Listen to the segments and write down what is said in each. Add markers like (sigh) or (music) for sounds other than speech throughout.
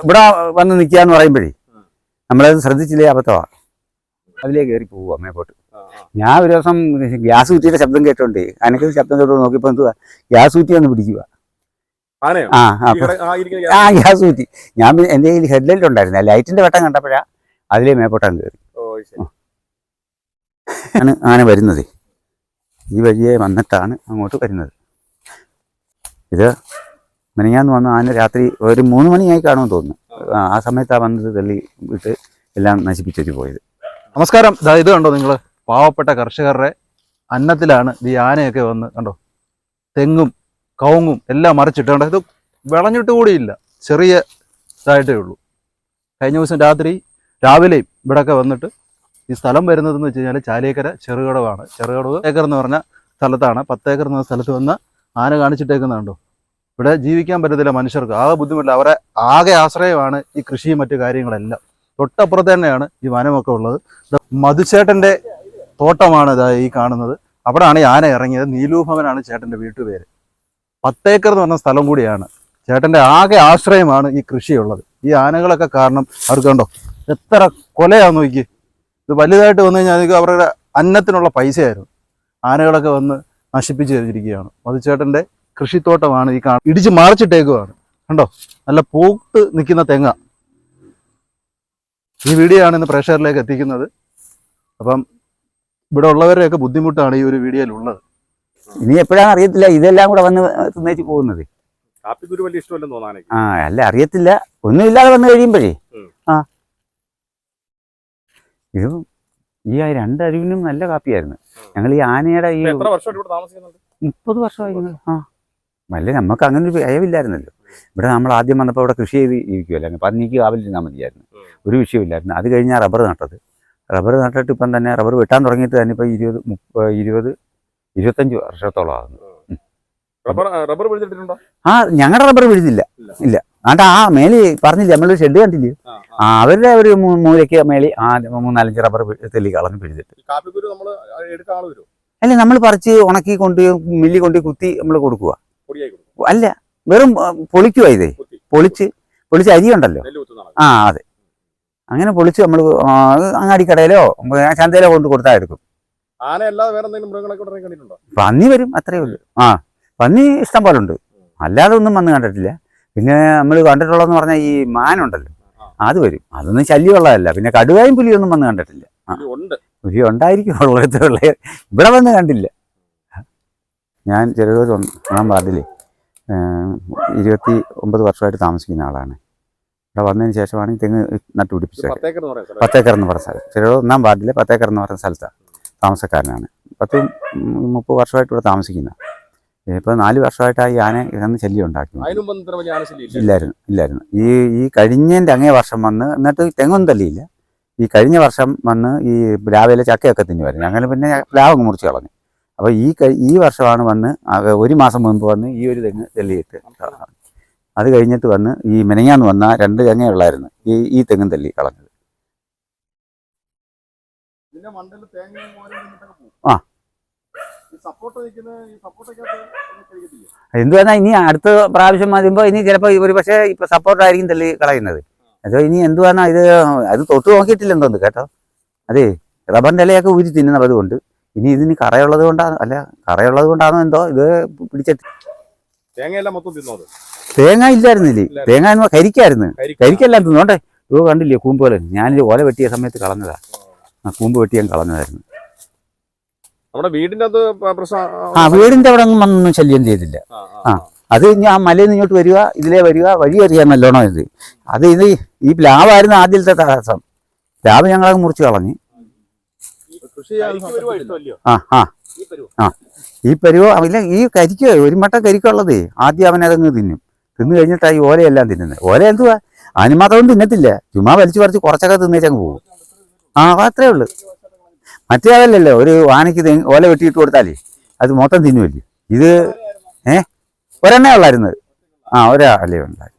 ഇവിടെ വന്ന് നിൽക്കുക എന്ന് പറയുമ്പോഴേ നമ്മളത് ശ്രദ്ധിച്ചില്ലേ അബദ്ധമാണ് അതിലേക്ക് കയറി പോവുക അമ്മയെപ്പോട്ട് ഞാൻ ഒരു ദിവസം ഗ്യാസ് കുറ്റിയുടെ ശബ്ദം കേട്ടോണ്ട് അനക്ക് ശബ്ദം കേട്ടോ നോക്കിയപ്പോൾ എന്തുവാ? ഗ്യാസ് കുറ്റി വന്ന് പിടിക്കുക ആ ആ ഗ്യാസ് കുറ്റി ഞാൻ എന്റെ കയ്യിൽ ഹെഡ്ലൈറ്റ് ഉണ്ടായിരുന്നു ലൈറ്റിന്റെ വെട്ടം കണ്ടപ്പോഴാ അതിലേ മേപ്പോട്ടാണ് കയറി. ഓ ശരി. ആണ് ആന വരുന്നത്. ഈ വഴിയെ വന്നിട്ടാണ് അങ്ങോട്ട് വരുന്നത്. ഇത് മിനിങ്ങാന്ന് വന്ന ആന രാത്രി ഒരു മൂന്ന് മണിയായി കാണുമെന്ന് തോന്നുന്നു. ആ, സമയത്താണ് വന്നത് തള്ളി വിട്ട് എല്ലാം നശിപ്പിച്ചു പോയത്. നമസ്കാരം. ഇത് കണ്ടോ നിങ്ങൾ പാവപ്പെട്ട കർഷകരുടെ അന്നത്തിലാണ് ഈ ആനയൊക്കെ വന്ന് കണ്ടോ? തെങ്ങും കവുങ്ങും എല്ലാം മറിച്ചിട്ട് കണ്ടോ? ഇത് വിളഞ്ഞിട്ട് കൂടിയില്ല. ചെറിയ ഇതായിട്ടേ ഉള്ളൂ. കഴിഞ്ഞ ദിവസം രാത്രി രാവിലെയും ഇവിടെയൊക്കെ വന്നിട്ട് ഈ സ്ഥലം വരുന്നതെന്ന് വെച്ച് കഴിഞ്ഞാൽ ചാലിയേക്കര ചെറുകടവാണ്. ചെറുകടവ് ഏക്കർ എന്ന് പറഞ്ഞ സ്ഥലത്താണ്. പത്തേക്കർ എന്ന സ്ഥലത്ത് വന്ന് ആന കാണിച്ചിട്ടേക്കുന്നുണ്ടോ ഇവിടെ ജീവിക്കാൻ പറ്റത്തില്ല മനുഷ്യർക്ക്. ആകെ ബുദ്ധിമുട്ടില്ല. അവരെ ആകെ ആശ്രയമാണ് ഈ കൃഷിയും മറ്റു കാര്യങ്ങളെല്ലാം. തൊട്ടപ്പുറത്ത് തന്നെയാണ് ഈ വനമൊക്കെ ഉള്ളത്. മധുചേട്ടന്റെ തോട്ടമാണ് ഇതാ ഈ കാണുന്നത്. അവിടെയാണ് ആന ഇറങ്ങിയത്. നീലൂഭവനാണ് ചേട്ടന്റെ വീട്ടുപേര്. പത്തേക്കർ എന്ന് പറഞ്ഞ സ്ഥലം കൂടിയാണ്. ചേട്ടന്റെ ആകെ ആശ്രയമാണ് ഈ കൃഷിയുള്ളത്. ഈ ആനകളൊക്കെ കാരണം അവർക്ക് കണ്ടോ എത്ര കൊലയാന്ന് നോക്കി ഇത് വലുതായിട്ട് വന്നു കഴിഞ്ഞാൽ അവരുടെ അന്നത്തിനുള്ള പൈസയായിരുന്നു. ആനകളൊക്കെ വന്ന് നശിപ്പിച്ചു കഴിഞ്ഞിരിക്കുകയാണ്. മധുചേട്ടന്റെ കൃഷിത്തോട്ടമാണ് ഈ കാണുന്നത്. ഇടിച്ച് മറിച്ചിട്ടേക്കുവാണ്. കണ്ടോ? നല്ല പൂട്ട് നിൽക്കുന്ന തെങ്ങ. ഈ വീഡിയോ ആണ് ഇന്ന് പ്രേക്ഷകരിലേക്ക് എത്തിക്കുന്നത്. അപ്പം ഇവിടെ ഉള്ളവരെയൊക്കെ ബുദ്ധിമുട്ടാണ് ഈ ഒരു വീഡിയോയിൽ ഉള്ളത് ഇനി എപ്പോഴാണ് അറിയത്തില്ല. ഇതെല്ലാം കൂടെ വന്ന് തിന്നേച്ച് പോകുന്നത്. കാപ്പിക്കുരു വലിയ ഇഷ്ടമല്ലെന്ന് ആ അല്ല അറിയത്തില്ല. ഒന്നുമില്ലാതെ വന്നു കഴിയുമ്പോഴേ. ആ. ഇത് ഈ ആ അരുവിനും നല്ല കാപ്പിയായിരുന്നു. ഞങ്ങൾ ഈ ആനയുടെ ഈ മുപ്പത് വർഷമായി. ആ. വല്ല നമുക്ക് അങ്ങനെ ഒരു ഭയമില്ലായിരുന്നല്ലോ ഇവിടെ നമ്മൾ ആദ്യം വന്നപ്പോൾ ഇവിടെ കൃഷി ചെയ്ത് ജീവിക്കുമല്ലോ പന്നിക്ക് കാവലിരുന്നാൽ മതിയായിരുന്നു. ഒരു വിഷയമില്ലായിരുന്നു അത് കഴിഞ്ഞാൽ റബ്ബർ നട്ടത്. റബ്ബർ നട്ടിട്ട് ഇപ്പം തന്നെ റബ്ബർ വെട്ടാൻ തുടങ്ങിയിട്ട് തന്നെ ഇപ്പോൾ ഇരുപത് മുപ്പ ഇരുപത് ഇരുപത്തഞ്ച് വർഷത്തോളം ആകുന്നു. ആ ഞങ്ങളുടെ റബ്ബർ പിടിച്ചില്ല. ഇല്ല. ഇല്ല. ആ മേലി പറഞ്ഞില്ല? നമ്മളൊരു ഷെഡ് കണ്ടില്ലേ? ആ അവരുടെ ഒരു മൂലയ്ക്ക് മേളി ആ മൂന്നാലഞ്ച് റബ്ബർ തെല്ലി കളഞ്ഞ് പിടിച്ചിട്ട്. അല്ലെ നമ്മൾ അല്ല പറിച്ച് ഉണക്കി കൊണ്ട് മില്ലി കൊണ്ട് കുത്തി നമ്മൾ കൊടുക്കുക അല്ല വെറും പൊളിക്കുവാ ഇതേ. പൊളിച്ച് പൊളിച്ച് അരി ഉണ്ടല്ലോ. ആ അതെ. അങ്ങനെ പൊളിച്ച് നമ്മൾ അങ്ങാടിക്കടയിലോ ചന്തയിലോ കൊണ്ട് കൊടുത്താൽ എടുക്കും. പന്നി വരും അത്രയേ ഉള്ളൂ. ആ പന്നി ഇഷ്ടം പോലെ ഉണ്ട്. അല്ലാതെ ഒന്നും വന്ന് കണ്ടിട്ടില്ല. പിന്നെ നമ്മൾ കണ്ടിട്ടുള്ളതെന്ന് പറഞ്ഞാൽ ഈ മാനുണ്ടല്ലോ അത് വരും. അതൊന്നും ശല്യമുള്ളതല്ല പിന്നെ കടുവായും പുലിയൊന്നും വന്ന് കണ്ടിട്ടില്ല. പുലി ഉണ്ടായിരിക്കും ഉള്ളടത്തേ ഉള്ള. ഇവിടെ വന്ന് കണ്ടില്ല. ഞാൻ ചെറുതൊരു ഒന്നാം വാർഡിൽ ഇരുപത്തി ഒമ്പത് വർഷമായിട്ട് താമസിക്കുന്ന ആളാണ്. ഇവിടെ വന്നതിന് ശേഷമാണ് ഈ തെങ്ങ് ഇത് നട്ടുപിടിപ്പിച്ചത് പത്തേക്കർ എന്ന് പറഞ്ഞ സ്ഥലം. ചെറുതോ ഒന്നാം വാർഡിലെ പത്തേക്കർ എന്ന് പറഞ്ഞ സ്ഥലത്താണ് താമസക്കാരനാണ്. പത്ത് മുപ്പത് വർഷമായിട്ട് ഇവിടെ താമസിക്കുന്ന. ഇപ്പോൾ നാല് വർഷമായിട്ടാണ് ഈ ആനെ ഇതെന്ന് ശല്യം ഉണ്ടാക്കി ഇല്ലായിരുന്നു. ഇല്ലായിരുന്നു ഈ ഈ കഴിഞ്ഞതിന്റെ അങ്ങേ വർഷം വന്ന് എന്നിട്ട് തെങ്ങൊന്നും തല്ലിയില്ല ഈ കഴിഞ്ഞ വർഷം വന്ന് ഈ രാവിലെ ചക്കയൊക്കെ തിന്നുമായിരുന്നു അങ്ങനെ പിന്നെ പ്ലാവ് മുറിച്ച് കളഞ്ഞു. അപ്പോൾ ഈ ഈ വർഷമാണ് വന്ന് ഒരു മാസം മുൻപ് വന്ന് ഈ ഒരു തെങ്ങ് തെല്ലിയിട്ട് അത് കഴിഞ്ഞിട്ട് വന്ന് ഈ മിനങ്ങാന്ന് വന്ന രണ്ട് തെങ്ങേ ഉള്ളായിരുന്നു. ഈ ഈ തെങ്ങും തെല്ലി കളഞ്ഞത്. ആ. ഈ സപ്പോർട്ട് നിൽക്കുന്ന ഈ സപ്പോർട്ടൊക്കെ കഴിക്കത്തില്ല എന്ത് പറഞ്ഞാൽ ഇനി അടുത്ത പ്രാവശ്യം വരുമ്പോൾ ഇനി ചിലപ്പോൾ ഒരു പക്ഷേ ഇപ്പൊ സപ്പോർട്ടായിരിക്കും തെല്ലി കളയുന്നത്. അതോ ഇനി എന്ത് പറഞ്ഞാൽ ഇത് അത് തൊട്ട് നോക്കിയിട്ടില്ലെന്ന് തോന്നുന്നു കേട്ടോ. അതെ റബ്ബർ ഇലയൊക്കെ ഊരി തിന്നുന്നത് അതുകൊണ്ട്. ഇനി ഇതിന് കറയുള്ളത് കൊണ്ടാണ് അല്ല കറയുള്ളത് കൊണ്ടാണോ എന്തോ ഇത് പിടിച്ചിട്ട് തേങ്ങയെല്ലാം മൊത്തം തിന്നത് തേങ്ങ ഇല്ലായിരുന്നില്ലേ? തേങ്ങ എന്ന് കരിക്കായിരുന്നു. കരിക്ക്. കരിക്കെല്ലാം തിന്നോണ്ടേ ഇത് കണ്ടില്ലേ കൂമ്പ് പോലെ? ഞാൻ ഓല വെട്ടിയ സമയത്ത് കളഞ്ഞതാ. ആ. കൂമ്പ് വെട്ടി ഞാൻ കളഞ്ഞതായിരുന്നു. നമ്മുടെ വീടിന്റെ അത് ആ വീടിന്റെ അവിടെ ഒന്നും വന്നൊന്നും ശല്യം ചെയ്തില്ല. ആ, ആ. ആ. അത് ഞാൻ മലയിൽ നിന്ന് ഇങ്ങോട്ട് വരിക ഇതിലേ വരിക വഴി അറിയാൻ നല്ലോണം ഇത്. അത് ഇത് ഈ പ്ലാവായിരുന്നു ആദ്യത്തെ തടസ്സം പ്ലാവ് ഞങ്ങളത് മുറിച്ച് കളഞ്ഞു. ഇഷ്ടമല്ലയോ? ആ ആ. ഈ പരുവ? ഇല്ല ഈ കരിക്ക് ഒരു മട്ട കരിക്കുള്ളത് ആദ്യം അവൻ അതങ്ങ് തിന്നും. തിന്നു കഴിഞ്ഞിട്ടാ ഈ ഓലയെല്ലാം തിന്നുന്നത്. ഓല എന്തുവാ? അതിന് മാത്രം തിന്നത്തില്ല. ചുമ്മാ വലിച്ചു പറിച്ച് കുറച്ചൊക്കെ തിന്നേച്ചങ്ങ് പോകും. ആ അത്രേ ഉള്ളു. മറ്റേ അതല്ലല്ലോ ഒരു ആനയ്ക്ക് ഓല വെട്ടിയിട്ട് കൊടുത്താലേ അത് മൊത്തം തിന്നുമല്ലേ ഇത് ഏ? ഒരെണ്ണേ ഉള്ളായിരുന്നത് ആ ഒരാളേ ഉണ്ടായിരുന്നു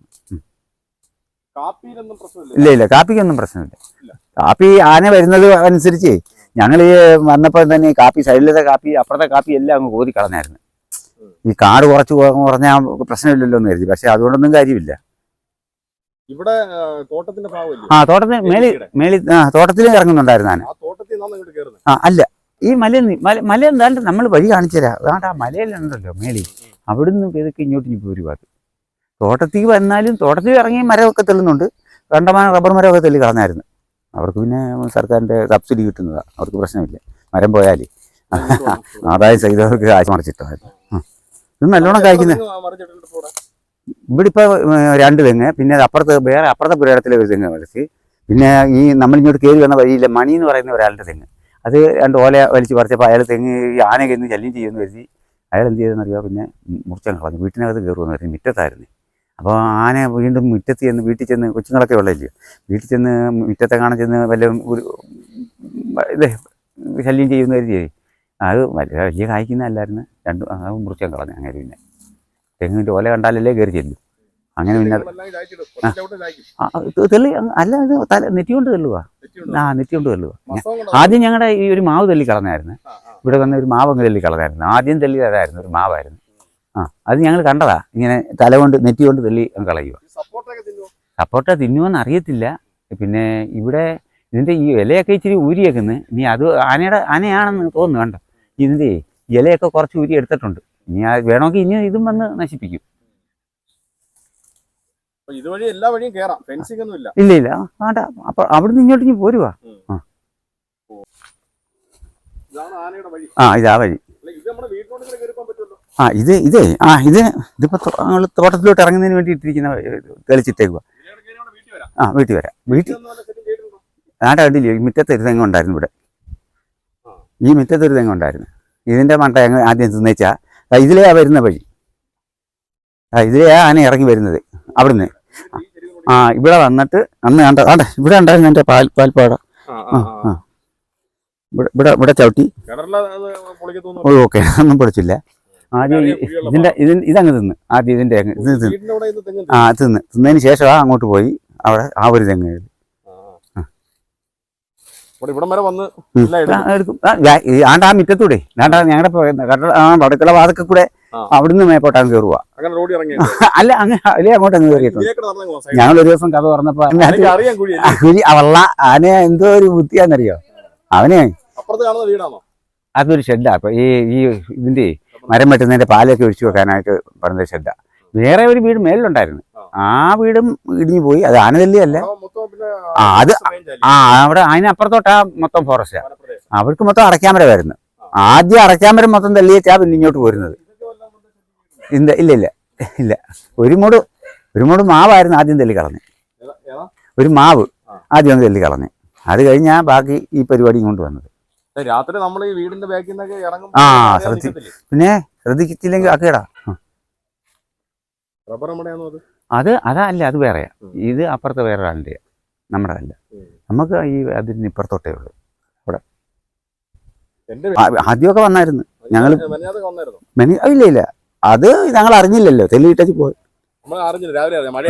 ഇല്ല ഇല്ല കാപ്പിക്കൊന്നും പ്രശ്നമില്ല. കാപ്പി ആന വരുന്നത് അനുസരിച്ച് ഞങ്ങൾ ഈ വന്നപ്പോൾ തന്നെ ഈ കാപ്പി സൈഡിലത്തെ കാപ്പി അപ്പുറത്തെ കാപ്പി എല്ലാം അങ്ങ് കോതി കളഞ്ഞായിരുന്നു. ഈ കാട് കുറച്ച് കുറഞ്ഞാൽ പ്രശ്നമില്ലല്ലോ എന്ന് കരുതി. പക്ഷെ അതുകൊണ്ടൊന്നും കാര്യമില്ല. ഇവിടെ ആ, തോട്ടത്തിന്റെ ഭാഗമല്ലേ? ആ തോട്ടത്തിൽ മേളി മേളി ആ തോട്ടത്തിൽ ഇറങ്ങുന്നുണ്ടായിരുന്നു ഞാൻ ആ അല്ല. ഈ മല മല മല എന്താണ്ട് നമ്മൾ വഴി കാണിച്ചുതരാം അതാണ്ട് ആ മലയിലുണ്ടല്ലോ മേളി അവിടുന്ന് ഇതൊക്കെ ഇങ്ങോട്ട് ഇനി പോരുവാ തോട്ടത്തിൽ വന്നാലും തോട്ടത്തിൽ ഇറങ്ങി മരമൊക്കെ തെള്ളുന്നുണ്ട്. കണ്ടമാനം റബ്ബർ മരമൊക്കെ തെള്ളി കളഞ്ഞായിരുന്നു. അവർക്ക് പിന്നെ സർക്കാരിന്റെ സബ്സിഡി കിട്ടുന്നതാണ് അവർക്ക് പ്രശ്നമില്ല. മരം പോയാൽ ആദായം ചെയ്തവർക്ക് കാശ് മറിച്ചിട്ടായിരുന്നു ഇത് നല്ലോണം കഴിക്കുന്നത് ഇവിടെ ഇപ്പോൾ രണ്ട് തെങ്ങ്. പിന്നെ അപ്പുറത്ത് വേറെ അപ്പുറത്തെ പുരയിടത്തിലെ ഒരു തെങ്ങ് വലിച്ച് പിന്നെ ഈ നമ്മളിങ്ങോട്ട് കയറി വന്ന വഴിയില്ല മണി എന്ന് പറയുന്ന ഒരാളുടെ തെങ്ങ്. അത് രണ്ട് ഓല വലിച്ച് പറിച്ചപ്പോൾ അയാൾ തെങ്ങ് ഈ ഇന്ന് ശല്യം ചെയ്യുമെന്ന് കരുതി. അയാൾ എന്ത് ചെയ്തെന്നറിയാം? പിന്നെ മുറിച്ചാൽ കളഞ്ഞു. വീട്ടിനകത്ത് കയറുമെന്ന് കരുതി. മുറ്റത്തായിരുന്നു. അപ്പോൾ ആന വീണ്ടും മുറ്റത്ത് ചെന്ന് വീട്ടിൽ ചെന്ന് കൊച്ചുങ്ങളൊക്കെ ഉള്ളല്ലോ വീട്ടിൽ ചെന്ന് മുറ്റത്തെ കാണാൻ ചെന്ന് വല്ല ഒരു ഇത് ശല്യം ചെയ്യുന്ന കരുതി അത് വലിയ വലിയ കായ്ക്കുന്നതല്ലായിരുന്നു രണ്ട് അത് മുറിച്ചാൽ കളഞ്ഞു അങ്ങനെ പിന്നെ. തെങ്ങിന്റെ ഓല കണ്ടാലല്ലേ കയറി ചെല്ലും. അങ്ങനെ പിന്നെ തെളി തെള്ളി അല്ല ഇത് തല നെറ്റി കൊണ്ട് ആ നെറ്റി കൊണ്ട് ആദ്യം ഞങ്ങളുടെ ഈ ഒരു മാവ് തെല്ലി കളഞ്ഞായിരുന്നു. ഇവിടെ വന്ന ഒരു മാവ് അങ്ങ് തെല്ലി കളഞ്ഞായിരുന്നു. ആദ്യം തെല്ലി അതായിരുന്നു ഒരു മാവായിരുന്നു. ആ അത് ഞങ്ങൾ കണ്ടതാ. ഇങ്ങനെ തല കൊണ്ട് നെറ്റി കൊണ്ട് തെള്ളി കളയുക? സപ്പോർട്ട തിന്നുമെന്ന് അറിയത്തില്ല. പിന്നെ ഇവിടെ ഇതിന്റെ ഈ ഇലയൊക്കെ ഇച്ചിരി ഊരിയേക്കുന്നത് ഇനി അത് ആനയുടെ ആനയാണെന്ന് തോന്നുന്നു കണ്ട? ഇതിന്റെ ഇലയൊക്കെ കുറച്ച് ഊരി എടുത്തിട്ടുണ്ട്. ഇനി ആ വേണമെങ്കിൽ ഇനി ഇതും വന്ന് നശിപ്പിക്കും. അപ്പൊ ഇതുവഴി എല്ലാ വഴിയും കേറാം. ഫെൻസിംഗ് ഒന്നും ഇല്ല. ഇല്ല ഇല്ല. വേണ്ട. അപ്പോൾ അവിടുന്ന് ഇങ്ങോട്ട് ഇനി പോരുവാ. ആ. ഇതാ വഴി. ആ ഇത് ഇതേ ആ ഇത് ഇതിപ്പോൾ തോട്ടത്തിലോട്ട് ഇറങ്ങുന്നതിന് വേണ്ടി ഇട്ടിരിക്കുന്ന തെളിച്ചിട്ടേക്കുക ആ വീട്ടിൽ വരാം. വീട്ടിൽ? നാട്ടെ കണ്ടില്ലേ ഈ മുറ്റത്ത് ഒരു തെങ്ങ് ഉണ്ടായിരുന്നു ഇവിടെ. ഈ മുറ്റത്ത് ഒരു തെങ്ങ് ഉണ്ടായിരുന്നു. ഇതിന്റെ മണ്ട ഞങ്ങൾ ആദ്യം തിന്നേച്ചാ ഇതിലെയാ വരുന്ന വഴി. ആ ഇതിലെയാ ആന ഇറങ്ങി വരുന്നത്. അവിടുന്ന്. ആ ഇവിടെ വന്നിട്ട് അന്ന് കണ്ട ആണ്ട ഇവിടെ ഉണ്ടായിരുന്നു എന്റെ പാൽ പാൽപ്പാട. ആ, ആ, ഇവിടെ ഇവിടെ ഇവിടെ ചവിട്ടി. ഓക്കെ. ഒന്നും പൊടിച്ചില്ല ആദ്യം ഇതിന്റെ ഇതിൽ ഇത് ഇതങ്ങ് തിന്ന്. ആദ്യം ഇതിന്റെ അങ്ങ് ഇത് തിന്ന്. ആ തിന്ന്. തിന്നതിന് ശേഷം അങ്ങോട്ട് പോയി. അവിടെ ആ ഒരു തെങ്ങ് ആണ്ടാ മിറ്റത്തൂടെ ഇവിടെ വരെ വന്ന് എടുക്കും. ആ, എടുക്കും. ആ, ഞാ- ഈ ആണ്ട് ആ മുറ്റത്തൂടെ. ആണ്ട് ഞങ്ങളുടെ വടക്കുള്ള വാതൊക്കെ കൂടെ. അവിടുന്ന് മേപ്പോട്ട് അങ്ങ് കയറുക അങ്ങനെ റോഡിൽ ഇറങ്ങി (laughs) അല്ല അങ്ങ് അല്ലേ അങ്ങോട്ട് അങ്ങ് കയറിയിട്ടുണ്ട്. ഞങ്ങൾ ഒരു ദിവസം കഥ പറഞ്ഞപ്പോ അതിനകത്ത് കുഴി ആ കുഴി അവള്ള ആന എന്തോ ഒരു ബുദ്ധിയാന്നറിയോ അവനെ. അപ്പുറത്ത് കാണുന്ന വീടാണോ? അതൊരു ഷെഡാ. അപ്പൊ ഈ ഈ ഇതിന്റെ മരം വെട്ടുന്നതിന്റെ പാലൊക്കെ ഒഴിച്ചു വെക്കാനായിട്ട് പറഞ്ഞ ശ്രദ്ധ. വേറെ ഒരു വീട് മേലിലുണ്ടായിരുന്നു ആ. വീടും ഇടിഞ്ഞു പോയി. അത് ആനതല്ലിയല്ല. ആ, അത്? ആ അവിടെ അതിനപ്പുറത്തോട്ടാ മൊത്തം ഫോറസ്റ്റാ. അവർക്ക് മൊത്തം അടയ്ക്കാമര വരുന്നു. ആദ്യം അടയ്ക്കാമര മൊത്തം തള്ളിയേച്ചാ പിന്നെ ഇങ്ങോട്ട് പോരുന്നത്? ഇല്ല ഇല്ല ഇല്ല ഇല്ല. ഒരു മൂട് ഒരു മൂട് മാവായിരുന്നു ആദ്യം തല്ലി കളഞ്ഞ്? ഒരു മാവ് ആദ്യം ഒന്ന് തല്ലി കളഞ്ഞ്. അത് കഴിഞ്ഞാ ബാക്കി ഈ പരിപാടി കൊണ്ട് വന്നത്. രാത്രി നമ്മൾ ഈ വീടിന്റെ ബാക്കിൽ നിന്നൊക്കെ ഇറങ്ങും ആ, ശ്രദ്ധി- പിന്നെ ശ്രദ്ധിച്ചില്ലെങ്കിൽ അക്കേടാ റബ്ബർ നമ്മുടെയാണോ അത്? അത് അതല്ല അത് വേറെയാ. ഇത് അപ്പുറത്തെ വേറെ ആളിന്റെ നമ്മുടെ അല്ല. നമുക്ക് ഈ അതിന് ഇപ്പുറത്തോട്ടേ ഉള്ളൂ. അവിടെ. ആദ്യമൊക്കെ വന്നായിരുന്നു. ഞങ്ങൾ ഇല്ല ഇല്ല. അത് ഞങ്ങൾ അറിഞ്ഞില്ലല്ലോ. തെല്ലിട്ടു പോയി.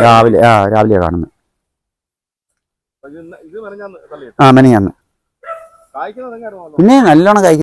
രാവിലെ ആ രാവിലെ കാണുന്നത്. തള്ളിയിട്ട് ആ മെനിയാന്ന് പിന്നെ നല്ലോണം കഴിക്കും